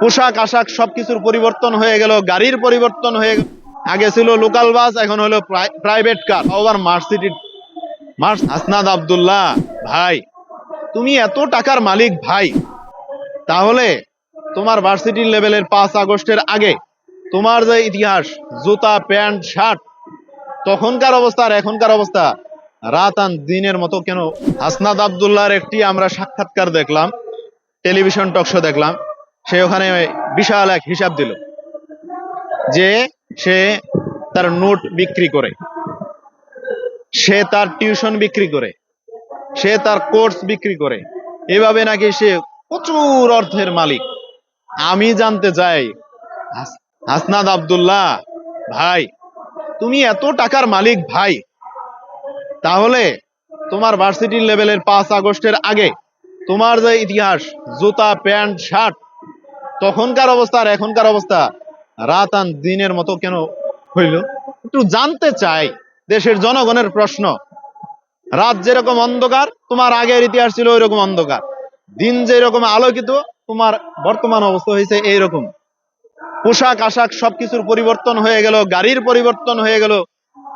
পোশাক, আশাক সবকিছুর পরিবর্তন হয়ে গেল, গাড়ির পরিবর্তন হয়ে গেল। আগে ছিল লোকাল বাস এখন হলো প্রাইভেট কার আবার মার্সিডিজ মার্স হাসনাদ আব্দুল্লাহ, ভাই, তুমি এত টাকার মালিক, ভাই। তাহলে তোমার ভার্সিটির লেভেলের পাঁচ আগস্টের আগে তোমার যে ইতিহাস, জুতা, প্যান্ট, শার্ট, তখনকার অবস্থা আর এখনকার অবস্থা, রাত আন দিনের মতো কেন? হাসনাদ আবদুল্লাহর একটি আমরা সাক্ষাৎকার দেখলাম, টেলিভিশন টকশো দেখলাম। সে ওখানে বিশাল এক হিসাব দিল যে সে তার নোট বিক্রি করে। সে তার টিউশন বিক্রি করে। সে তার কোর্স বিক্রি করে। এভাবে নাকি সে প্রচুর অর্থের মালিক। আমি জানতে চাই হাসনাদ আব্দুল্লাহ, ভাই, তুমি এত টাকার মালিক ভাই। তাহলে তোমার ভার্সিটির লেভেলের পাঁচ আগস্টের আগে তোমার যে ইতিহাস, জুতা, প্যান্ট, শার্ট তখনকার অবস্থা আর এখনকার অবস্থা রাত আন দিনের মতো কেন হইল? একটু জানতে চাই দেশের জনগণের প্রশ্ন। রাত যেরকম অন্ধকার, তোমার আগের ইতিহাস ছিল ওইরকম অন্ধকার। দিন যেরকম আলোকিত, তোমার বর্তমান অবস্থা হয়েছে এইরকম। পোশাক, আশাক সবকিছুর পরিবর্তন হয়ে গেল, গাড়ির পরিবর্তন হয়ে গেল।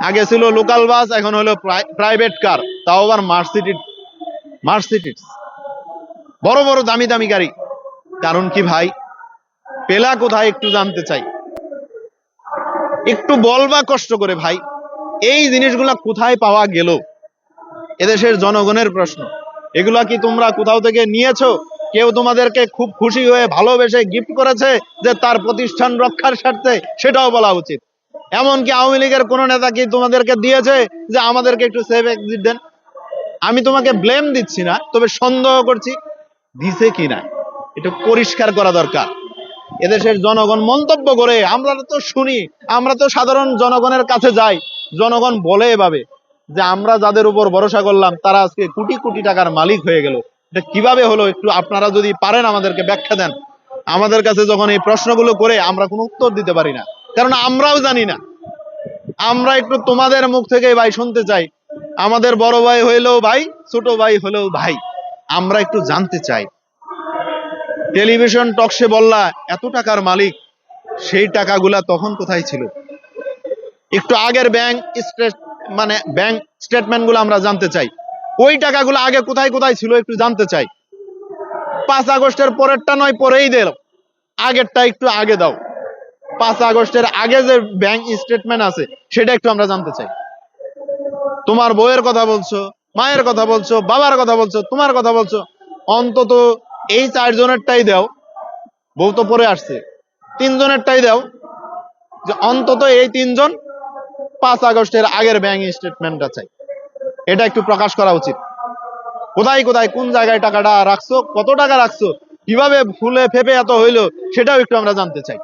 আগে ছিল লোকাল বাস এখন হলো প্রাইভেট কার তাও আবার মার্সিডিজ মার্সিডিজ বড় বড় দামি দামি গাড়ি। কারণ কি ভাই? পেলা কোথায় একটু জানতে চাই। একটু বলবা কষ্ট করে ভাই, এই জিনিসগুলা কোথায় পাওয়া গেল? এদেশের জনগণের প্রশ্ন। এগুলা কি তোমরা কোথাও থেকে নিয়েছো? কেউ তোমাদেরকে খুব খুশি হয়ে ভালোবেসে গিফট করেছে যে তার প্রতিষ্ঠান রক্ষার স্বার্থে? সেটাও বলা উচিত। এমনকি আওয়ামী লীগের কোন নেতা কি তোমাদেরকে দিয়েছে যে আমাদেরকে একটু সেফ এক্সিট দেন? আমি তোমাকে ব্লেম দিচ্ছি না, তবে সন্দেহ করছি দিছে কিনা এটা পরিষ্কার করা দরকার। এদেশের জনগণ মন্তব্য করে, আমরা তো শুনি, আমরা তো সাধারণ জনগণের কাছে যাই। জনগণ বলে এভাবে যে আমরা যাদের উপর ভরসা করলাম, তারা আজকে কোটি কোটি টাকার মালিক হয়ে গেল। এটা কীভাবে হলো একটু আপনারা যদি পারেন আমাদেরকে ব্যাখ্যা দেন। আমাদের কাছে যখন এই প্রশ্নগুলো করে, আমরা কোনো উত্তর দিতে পারি না। কারণ আমরাও জানি না। আমরা একটু তোমাদের মুখ থেকে ভাই শুনতে চাই। আমাদের বড় ভাই হইলেও ভাই, ছোট ভাই হলেও ভাই। আমরা একটু জানতে চাই। টেলিভিশন টকশে বললা, এত টাকার মালিক, সেই টাকাগুলা তখন কোথায় ছিল? একটু আগের ব্যাংক মানে ব্যাংক স্টেটমেন্টগুলো আমরা জানতে চাই। ওই টাকাগুলো আগে কোথায় কোথায় ছিল একটু জানতে চাই। পাঁচ আগস্টের পরেরটা নয়, পরেই দেও আগেরটা একটু আগে দাও। পাঁচ আগস্টের আগে যে ব্যাংক স্টেটমেন্ট আছে, সেটা একটু আমরা জানতে চাই। তোমার বউয়ের কথা বলছো, মায়ের কথা বলছো, বাবার কথা বলছো, তোমার কথা বলছো, অন্তত এই চারজনেরটাই দাও। বউ তো পরে আসছে। তিনজনেরটাই দাও যে অন্তত এই তিনজন পাঁচ আগস্টের আগের ব্যাংক স্টেটমেন্টটা চাই। এটা একটু প্রকাশ করা উচিত। কোথায় কোথায়, কোন জায়গায় টাকাটা রাখছো, কত টাকা রাখছো, কীভাবে ফুলে ফেপে এত হইল, সেটাও একটু আমরা জানতে চাই।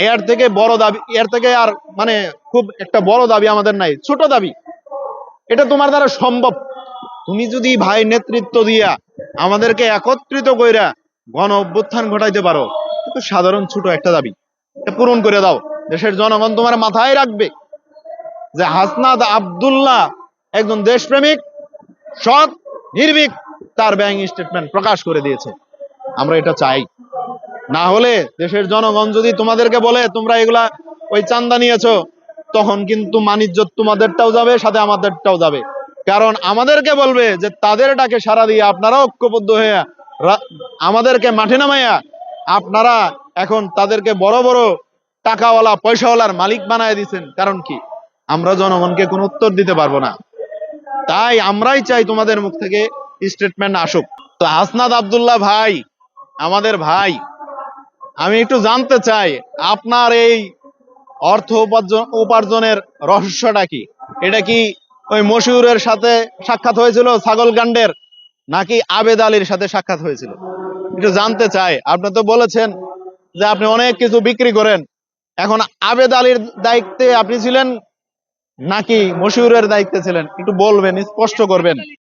এর থেকে বড় দাবি, এর থেকে আর মানে খুব একটা বড় দাবি আমাদের নাই, ছোট দাবি। এটা তোমার দ্বারা সম্ভব। তুমি যদি ভাই নেতৃত্ব দিয়া আমাদেরকে একত্রিত কইরা গণ অভ্যুত্থান ঘটাইতে পারো। তো সাধারণ ছোট একটা দাবি পূরণ করে দাও। দেশের জনগণ তোমার মাথায় রাখবে যে হাসনাদ আব্দুল্লাহ একজন দেশপ্রেমিক, সৎ, নির্ভীক, তার ব্যাংক স্টেটমেন্ট প্রকাশ করে দিয়েছে। আমরা এটা চাই। না হলে দেশের জনগণ যদি তোমাদেরকে বলে, তোমরা এগুলা ওই চান্দা নিয়েছো, তখন কিন্তু মানিজ্য তোমাদেরটাও যাবে, সাথে আমাদেরটাও যাবে। কারণ আমাদেরকে বলবে যে তাদের ডাকে সারা দিয়ে আপনারা ঐক্যবদ্ধ হয়ে আমাদেরকে মাঠে নামাইয়া আপনারা এখন তাদেরকে বড় বড় টাকাওয়ালা, পয়সাওয়ালার মালিক বানায় দিচ্ছেন কারণ কি? আমরা জনগণকে কোনো উত্তর দিতে পারব না। তাই আমরাই চাই তোমাদের মুখ থেকে স্টেটমেন্ট আসুক। তো হাসনাদ আব্দুল্লাহ ভাই, আমাদের ভাই, আমি একটু জানতে চাই, আপনার এই অর্থ উপার্জন, উপার্জনের রহস্যটা কি? এটা কি ওই মশিউরের সাথে সাক্ষাৎ হয়েছিল ছাগল গান্ডের, নাকি আবেদ আলীর সাথে সাক্ষাৎ হয়েছিল? একটু জানতে চাই। আপনি তো বলেছেন যে আপনি অনেক কিছু বিক্রি করেন। এখন আবেদ আলীর দায়িত্বে আপনি ছিলেন, নাকি মশিউরের দায়িত্বে ছিলেন? একটু বলবেন, স্পষ্ট করবেন।